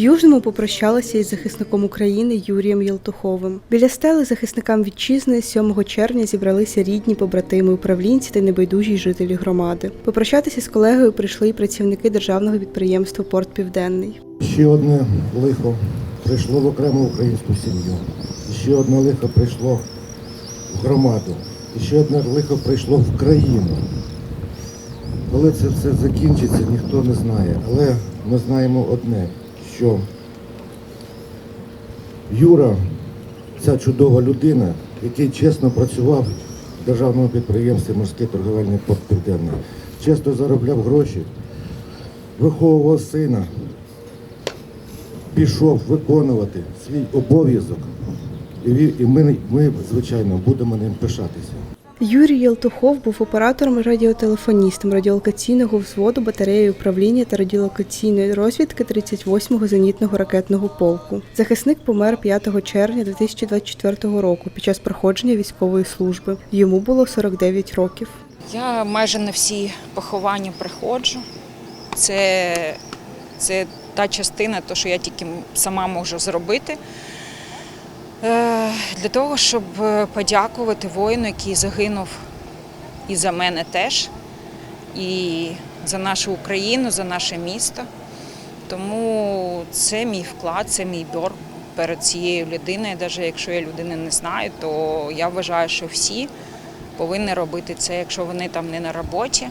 Южному попрощалися із захисником України Юрієм Єлтуховим. Біля стели захисникам вітчизни 7 червня зібралися рідні, побратими, управлінці та небайдужі жителі громади. Попрощатися з колегою прийшли й працівники державного підприємства Порт Південний. Ще одне лихо прийшло в окрему українську сім'ю. Ще одне лихо прийшло в громаду. І ще одне лихо прийшло в країну. Коли це все закінчиться, ніхто не знає. Але ми знаємо одне, що Юра, ця чудова людина, який чесно працював в державному підприємстві Морський торговельний порт Південний, чесно заробляв гроші, виховував сина, пішов виконувати свій обов'язок. І ми, звичайно, будемо ним пишатися. Юрій Єлтухов був оператором радіотелефоністом радіолокаційного взводу батареї управління та радіолокаційної розвідки 38-го зенітного ракетного полку. Захисник помер 5 червня 2024 року під час проходження військової служби. Йому було 49 років. Я майже на всі поховання приходжу. Це, це та частина, то, що я тільки сама можу зробити. Е, Для того, щоб е, подякувати воїну, який загинув і за мене теж, і за нашу Україну, за наше місто. Тому це мій вклад, це мій борг перед цією людиною. Навіть якщо я людини не знаю, то я вважаю, що всі повинні робити це, якщо вони там не на роботі.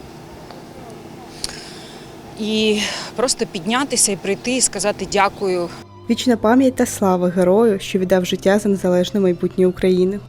І просто піднятися і прийти і сказати дякую Вічна пам'ять та слава герою, що віддав життя за незалежне майбутнє України.